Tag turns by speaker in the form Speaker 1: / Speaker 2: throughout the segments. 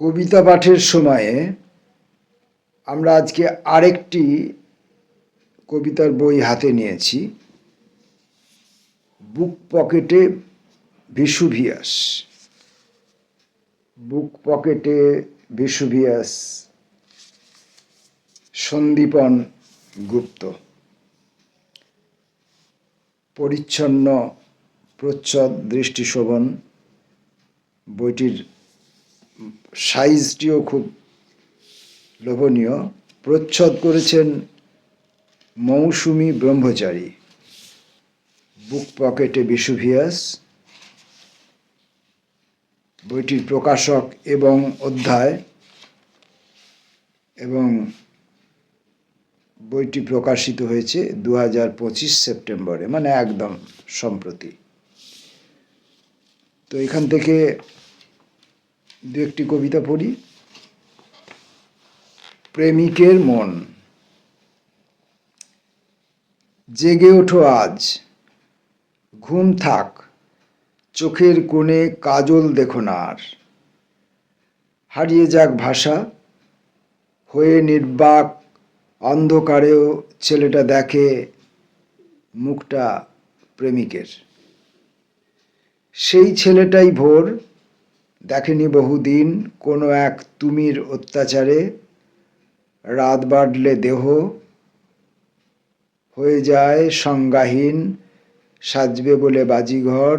Speaker 1: কবিতা পাঠের সময়ে আমরা আজকে আরেকটি কবিতার বই হাতে নিয়েছি। বুক পকেটে ভিসুভিয়াস। বুক পকেটে ভিসুভিয়াস। সন্দীপন গুপ্ত। পরিচ্ছন্ন প্রচ্ছদ দৃষ্টিশোভন বইটির সাইজটিও খুব লোভনীয়। প্রচ্ছদ করেছেন মৌসুমি ব্রহ্মচারী। বুক পকেটে বিশুভিয়াস বইটির প্রকাশক এবং অধ্যায় এবং বইটি প্রকাশিত হয়েছে দু হাজার পঁচিশ সেপ্টেম্বরে মানে একদম সম্প্রতি। তো এখান থেকে দু একটি কবিতা পড়ি। প্রেমিকের মন। জেগে ওঠো আজ। ঘুম থাক। চোখের কোণে কাজল দেখো না আর হারিয়ে যাক ভাষা। হয়ে নির্বাক অন্ধকারেও ছেলেটা দেখে মুখটা প্রেমিকের। সেই ছেলেটাই ভোর। দেখেনি বহুদিন, কোনো এক তুমির অত্যাচারে রাত বাড়লে দেহ হয়ে যায় সংজ্ঞাহীন, সাজবে বলে বাজিঘর,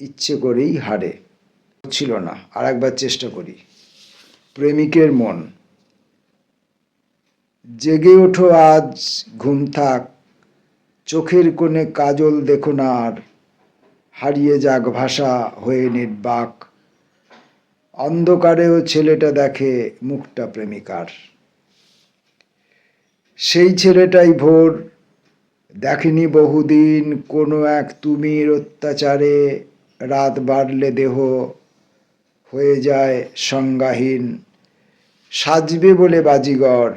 Speaker 1: ইচ্ছে করেই হারে। ছিল না আর একবার চেষ্টা করি। প্রেমিকের মন। জেগে ওঠো আজ, ঘুম থাক, চোখের কোণে কাজল দেখো না আর। হারিয়ে যাক ভাষা হয়ে নির্বাক অন্ধকারেও ছেলেটা দেখে মুখটা প্রেমিকার। সেই ছেলেটাই ভোর, দেখেনি বহুদিন কোনো এক তুমির অত্যাচারে। রাত বাড়লে দেহ হয়ে যায় সংজ্ঞাহীন। সাজবে বলে বাজিগর,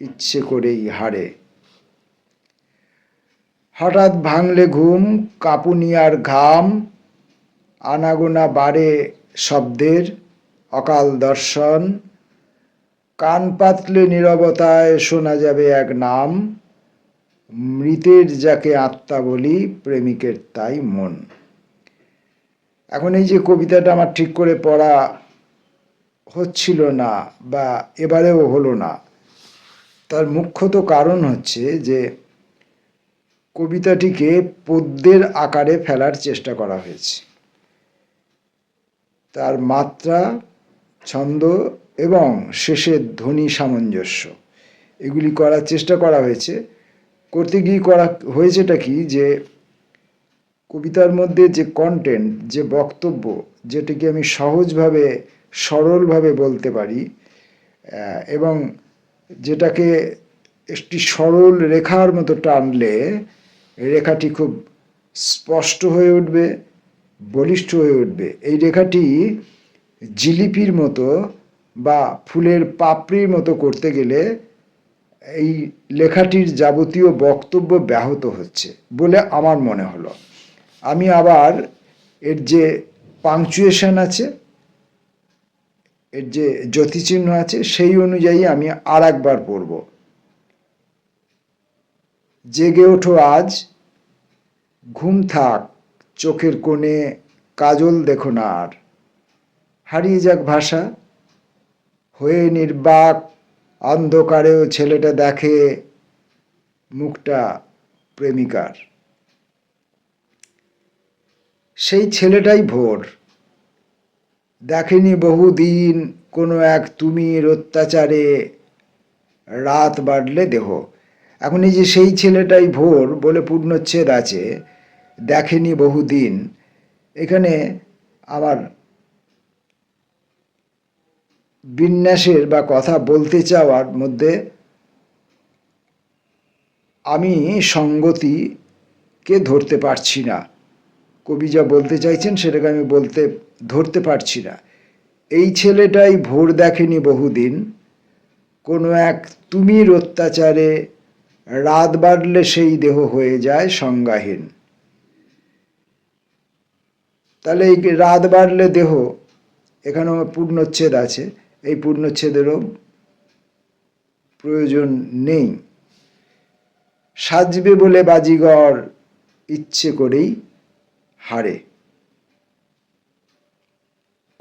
Speaker 1: ইচ্ছে করেই হারে। হঠাৎ ভাঙলে ঘুম, কাপুনিয়ার ঘাম, আনাগোনা বাড়ে শব্দের, অকাল দর্শন, কান পাতলে নীরবতায় শোনা যাবে এক নাম, মৃতের যাকে আত্মা বলি, প্রেমিকের তাই মন। এখন এই যে কবিতাটা আমার ঠিক করে পড়া হচ্ছিল না বা এবারেও হলো না, তার মুখ্যত কারণ হচ্ছে যে কবিতাটিকে পদ্যের আকারে ফেলার চেষ্টা করা হয়েছে। তার মাত্রা, ছন্দ এবং শেষের ধ্বনি সামঞ্জস্য। এগুলি করার চেষ্টা করা হয়েছে। করতে গিয়ে করা হয়েছেটা কি যে, কবিতার মধ্যে যে কন্টেন্ট যে বক্তব্য, যেটাকে আমি সহজভাবে, সরলভাবে বলতে পারি এবং যেটাকে একটি সরল রেখার মতো টানলে রেখাটি খুব স্পষ্ট হয়ে উঠবে, বলিষ্ঠ হয়ে উঠবে। এই রেখাটি জিলিপির মতো বা ফুলের পাপড়ির মতো করতে গেলে এই লেখাটির যাবতীয় বক্তব্য ব্যাহত হচ্ছে বলে আমার মনে হলো। আমি আবার এর যে পাংচুয়েশন আছে, এর যে জ্যোতিচিহ্ন আছে, সেই অনুযায়ী আমি আর একবার পড়ব। জেগে ওঠো আজ। ঘুম থাক, চোখের কোণে কাজল দেখো না আর। হারিয়ে যাক ভাষা, হয়ে নির্বাক, অন্ধকারেও ছেলেটা দেখে মুখটা প্রেমিকার। সেই ছেলেটাই ভোর। দেখেনি বহুদিন কোনো এক তুমির অত্যাচারে। রাত বাড়লে দেহ। এখন এই যে সেই ছেলেটাই ভোর বলে পূর্ণচ্ছেদ আছে, দেখেনি বহুদিন। এখানে আমার বিন্যাসের বা কথা বলতে চাওয়ার মধ্যে আমি সঙ্গতিকে ধরতে পারছি না। কবি যা বলতে চাইছেন সেটাকে আমি বলতে, ধরতে পারছি না। এই ছেলেটাই ভোর দেখেনি বহুদিন। কোনো এক তুমির অত্যাচারে রাত বাড়লে সেই দেহ হয়ে যায় সংজ্ঞাহীন তাহলে এই রাত বাড়লে দেহ, এখানেও পূর্ণচ্ছেদ আছে, এই পূর্ণচ্ছেদেরও প্রয়োজন নেই। সাজবে বলে বাজিগর ইচ্ছে করেই হারে।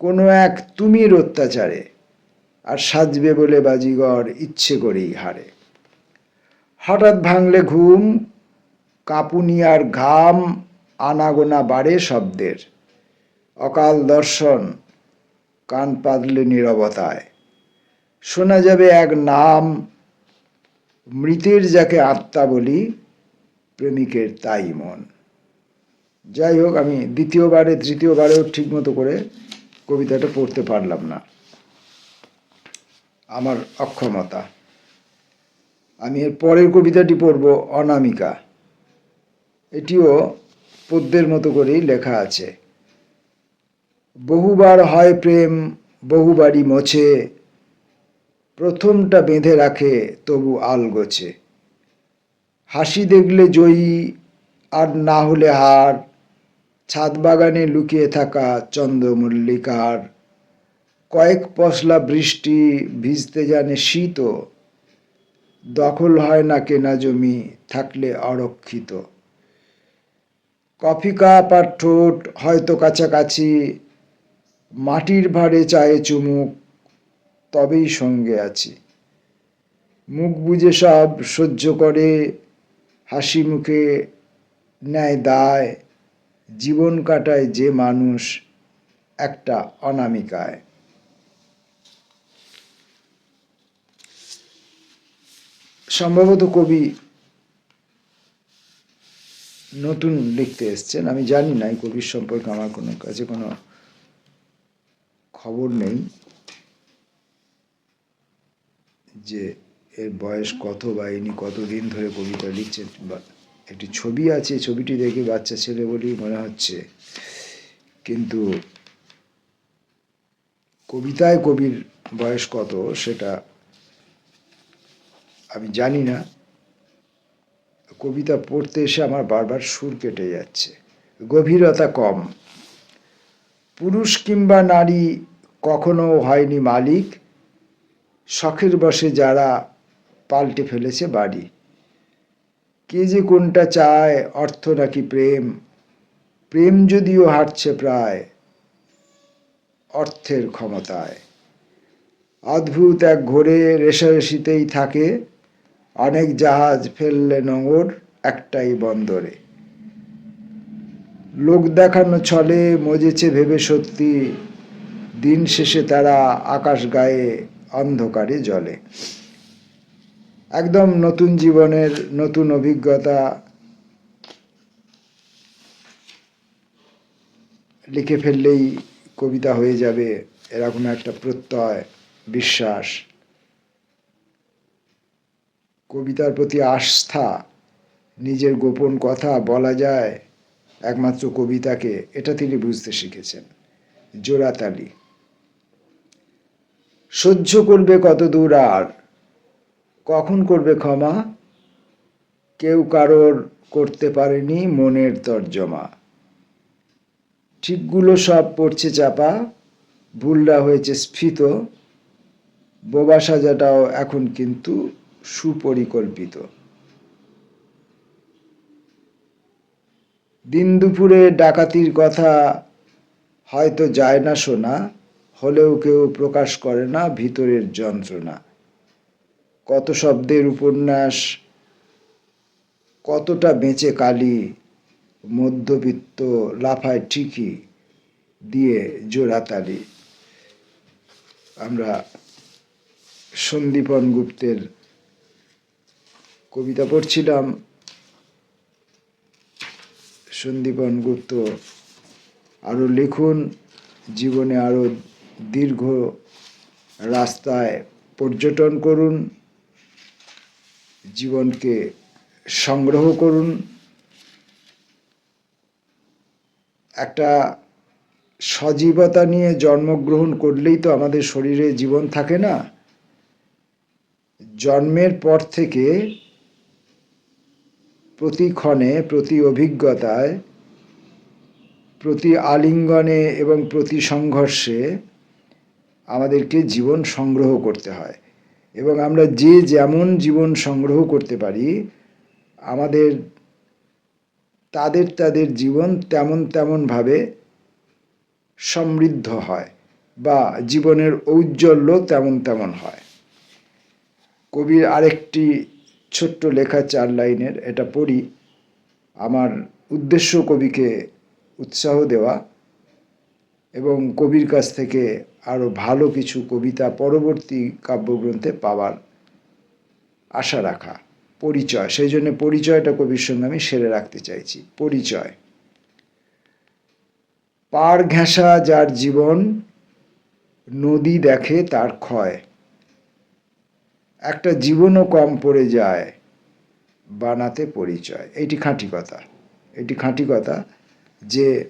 Speaker 1: কোনো এক তুমির অত্যাচারে, আর সাজবে বলে বাজিগর ইচ্ছে করেই হারে। হঠাৎ ভাঙলে ঘুম কাঁপুনি আর ঘাম, আনাগোনা বাড়ে শব্দের। অকাল দর্শন, কান পাতলে নীরবতায়। শোনা যাবে এক নাম, মৃতের যাকে আত্মা বলি, প্রেমিকের তাই মন। যাই হোক, আমি দ্বিতীয়বারে, তৃতীয়বারেও ঠিকমতো করে কবিতাটা পড়তে পারলাম না। আমার অক্ষমতা। আমি এর পরের কবিতাটি পড়ব, অনামিকা। এটিও পদ্যের মতো করেই লেখা আছে। বহুবার হয় প্রেম, বহুবারই মোছে, প্রথমটা বেঁধে রাখে তবু আল গোছে। হাসি দেখলে জয়ী, আর না হলে হার, ছাদ বাগানে লুকিয়ে থাকা চন্দ্রমল্লিকার। কয়েক পশলা বৃষ্টি ভিজতে জানে শীত দখল হয় না কেনা জমি, থাকলে অরক্ষিত। কফি কাপ আর ঠোঁট হয়তো কাছাকাছি, মাটির ভারে চায়ে চুমুক, তবেই সঙ্গে আছি। মুখ বুঝে সব সহ্য করে, হাসি মুখে নেয় দায়, জীবন কাটায় যে মানুষ একটা অনামিকায়। সম্ভবত কবি নতুন লিখতে এসছেন। আমি জানি না এই কবির সম্পর্কে আমার কোনো কাছে কোনো খবর নেই যে এর বয়স কত বা ইনি কতদিন ধরে কবিতা লিখছেন বা একটি ছবি আছে, ছবিটি দেখে বাচ্চা ছেলে বলেই মনে হচ্ছে। কিন্তু কবিতায় কবির বয়স কত সেটা আমি জানি না, কবিতা পড়তে এসে আমার বারবার সুর কেটে যাচ্ছে। গভীরতা কম। পুরুষ কিংবা নারী কখনো হয়নি মালিক, শখের বসে যারা পাল্টে ফেলেছে বাড়ি। কে যে কোনটা চায়, অর্থ নাকি প্রেম? প্রেম যদিও হাঁটছে প্রায় অর্থের ক্ষমতায়। অদ্ভুত এক ঘোরে রেশারেশিতেই থাকে অনেক জাহাজ ফেললে নোঙর, একটাই বন্দরে। লোক দেখানো ছলে মজেছে ভেবে সত্যি, দিন শেষে তারা আকাশ গায়ে অন্ধকারে জলে একদম নতুন জীবনের নতুন অভিজ্ঞতা লিখে ফেললেই কবিতা হয়ে যাবে, এরকম একটা প্রত্যয়, বিশ্বাস। কবিতার প্রতি আস্থা, নিজের গোপন কথা বলা যায় একমাত্র কবিতাকে, এটা তিনি বুঝতে শিখেছেন। জোড়াতালি সহ্য করবে কত দূর আর? কখন করবে ক্ষমা? কেউ কারোর করতে পারেনি মনের তর্জমা। ঠিকগুলো সব পড়ছে চাপা ভুলরা হয়েছে স্ফীত। বোবা সাজাটাও এখন কিন্তু সুপরিকল্পিত। দিন দুপুরে ডাকাতির কথা হয়তো যায় না শোনা, হলেও কেউ প্রকাশ করে না ভিতরের যন্ত্রণা। কত শব্দের উপন্যাস, কতটা বেঁচে কালি মধ্যবিত্ত লাফায় ঠিকই দিয়ে জোড়াতালি। আমরা সন্দীপন গুপ্তের কবিতা পড়ছিলাম। সন্দীপন গুপ্ত আরও লিখুন। জীবনে আরও দীর্ঘ রাস্তায় পর্যটন করুন। জীবনকে সংগ্রহ করুন। একটা সজীবতা নিয়ে জন্মগ্রহণ করলেই তো আমাদের শরীরে জীবন থাকে না। জন্মের পর থেকে প্রতি ক্ষণে প্রতি অভিজ্ঞতায়, প্রতি আলিঙ্গনে এবং প্রতি সংঘর্ষে আমাদেরকে জীবন সংগ্রহ করতে হয়। এবং আমরা যে যেমন জীবন সংগ্রহ করতে পারি, আমাদের, তাদের তাদের জীবন তেমন তেমনভাবে সমৃদ্ধ হয় বা জীবনের ঔজ্জ্বল্য তেমন তেমন হয়। কবির আরেকটি ছোট্ট লেখা চার লাইনের এটা পড়ি। আমার উদ্দেশ্য কবিকে উৎসাহ দেওয়া এবং কবির কাছ থেকে আরও ভালো কিছু কবিতা পরবর্তী কাব্যগ্রন্থে পাওয়ার আশা রাখা, পরিচয়। সেই জন্য পরিচয়টা কবির সঙ্গে আমি সেরে রাখতে চাইছি। পরিচয়। পার ঘেঁষা যার জীবন, নদী দেখে তার ক্ষয়। একটা জীবনও কম পড়ে যায় বানাতে পরিচয়। এটি খাঁটি কথা। এটি খাঁটি কথা যে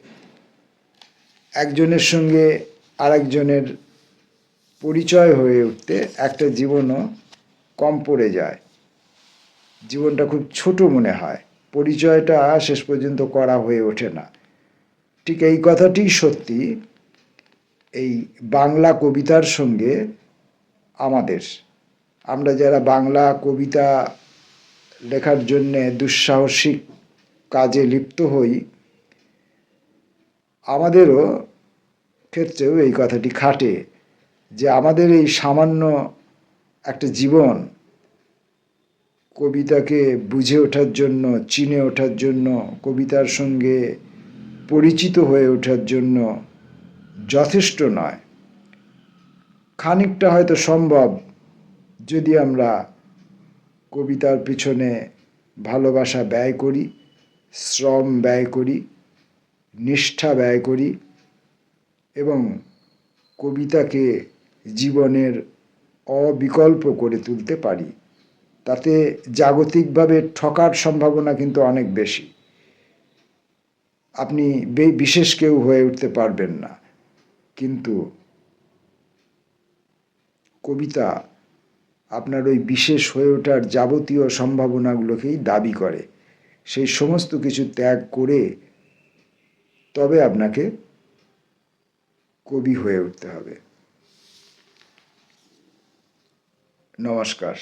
Speaker 1: একজনের সঙ্গে আরেকজনের পরিচয় হয়ে উঠতে একটা জীবনও কম পড়ে যায়। জীবনটা খুব ছোট মনে হয়। পরিচয়টা শেষ পর্যন্ত করা হয়ে ওঠে না। ঠিক এই কথাটি সত্যি এই বাংলা কবিতার সঙ্গে আমাদের আমরা যারা বাংলা কবিতা লেখার জন্যে দুঃসাহসিক কাজে লিপ্ত হই, আমাদেরও ক্ষেত্রেও এই কথাটি খাটে যে আমাদের এই সামান্য একটা জীবন কবিতাকে বুঝে ওঠার জন্য, চিনে ওঠার জন্য, কবিতার সঙ্গে পরিচিত হয়ে ওঠার জন্য যথেষ্ট নয়। খানিকটা হয়তো সম্ভব যদি আমরা কবিতার পিছনে ভালোবাসা ব্যয় করি, শ্রম ব্যয় করি, নিষ্ঠা ব্যয় করি এবং কবিতাকে জীবনের অবিকল্প করে তুলতে পারি, তাতে জাগতিকভাবে ঠকার সম্ভাবনা কিন্তু অনেক বেশি। আপনি বিশেষ কেউ হয়ে উঠতে পারবেন না। কিন্তু কবিতা আপনার ওই বিশেষ হয়ে ওঠার যাবতীয় সম্ভাবনাগুলোকেই দাবি করে। সেই সমস্ত কিছু ত্যাগ করে তবে আপনাকে কবি হয়ে উঠতে হবে। নমস্কার।